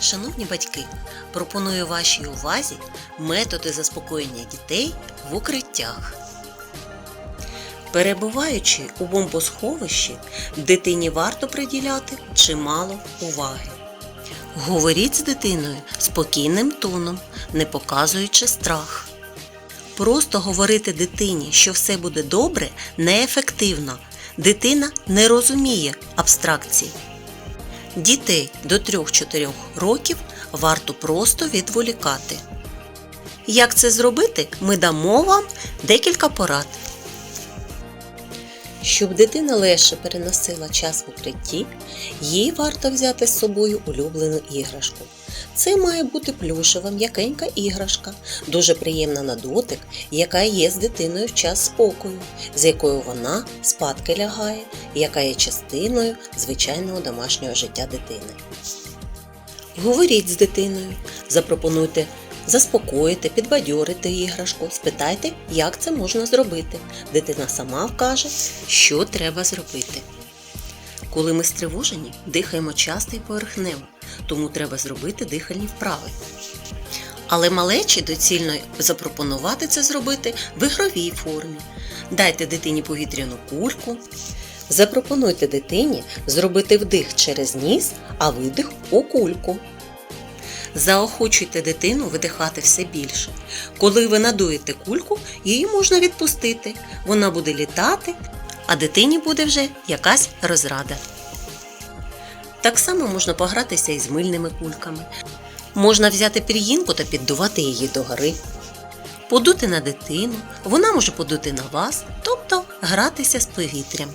Шановні батьки, пропоную вашій увазі методи заспокоєння дітей в укриттях. Перебуваючи у бомбосховищі, дитині варто приділяти чимало уваги. Говоріть з дитиною спокійним тоном, не показуючи страх. Просто говорити дитині, що все буде добре, неефективно. Дитина не розуміє абстракцій. Дітей до 3-4 років варто просто відволікати. Як це зробити, ми дамо вам декілька порад. Щоб дитина легше переносила час в укритті, їй варто взяти з собою улюблену іграшку. Це має бути плюшева м'якенька іграшка, дуже приємна на дотик, яка є з дитиною в час спокою, з якою вона спадки лягає, яка є частиною звичайного домашнього життя дитини. Говоріть з дитиною, запропонуйте заспокоїти, підбадьорити іграшку, спитайте, як це можна зробити. Дитина сама вкаже, що треба зробити. Коли ми стривожені, дихаємо часто і поверхнево, тому треба зробити дихальні вправи. Але малечі доцільно запропонувати це зробити в ігровій формі. Дайте дитині повітряну кульку. Запропонуйте дитині зробити вдих через ніс, а видих у кульку. Заохочуйте дитину видихати все більше. Коли ви надуєте кульку, її можна відпустити. Вона буде літати, а дитині буде вже якась розрада. Так само можна погратися із мильними кульками. Можна взяти пір'їнку та піддувати її догори. Подути на дитину, вона може подути на вас, тобто гратися з повітрям.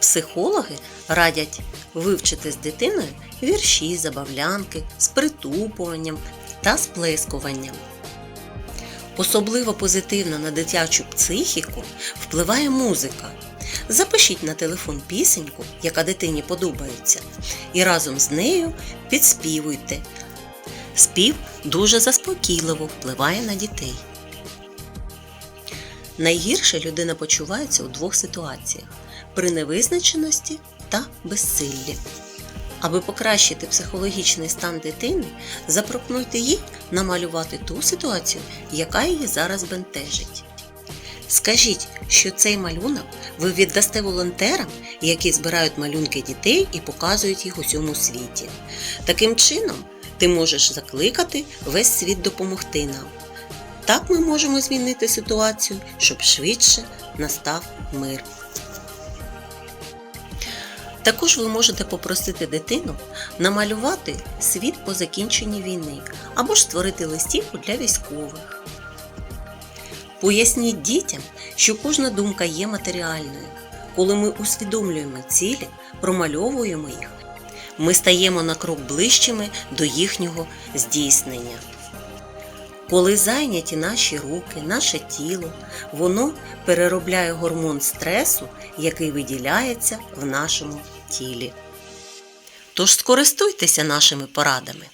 Психологи радять вивчити з дитиною вірші, забавлянки з притупуванням та сплескуванням. Особливо позитивно на дитячу психіку впливає музика. Запишіть на телефон пісеньку, яка дитині подобається, і разом з нею підспівуйте. Спів дуже заспокійливо впливає на дітей. Найгірше людина почувається у двох ситуаціях при невизначеності та безсиллі. Аби покращити психологічний стан дитини, запропонуйте їй намалювати ту ситуацію, яка її зараз бентежить. Скажіть, що цей малюнок ви віддасте волонтерам, які збирають малюнки дітей і показують їх усьому світі. Таким чином, ти можеш закликати весь світ допомогти нам. Так ми можемо змінити ситуацію, щоб швидше настав мир. Також ви можете попросити дитину намалювати світ по закінченні війни або ж створити листівку для військових. Поясніть дітям, що кожна думка є матеріальною. Коли ми усвідомлюємо цілі, промальовуємо їх, ми стаємо на крок ближчими до їхнього здійснення. Коли зайняті наші руки, наше тіло, воно переробляє гормон стресу, який виділяється в нашому тілі. Тож скористуйтеся нашими порадами.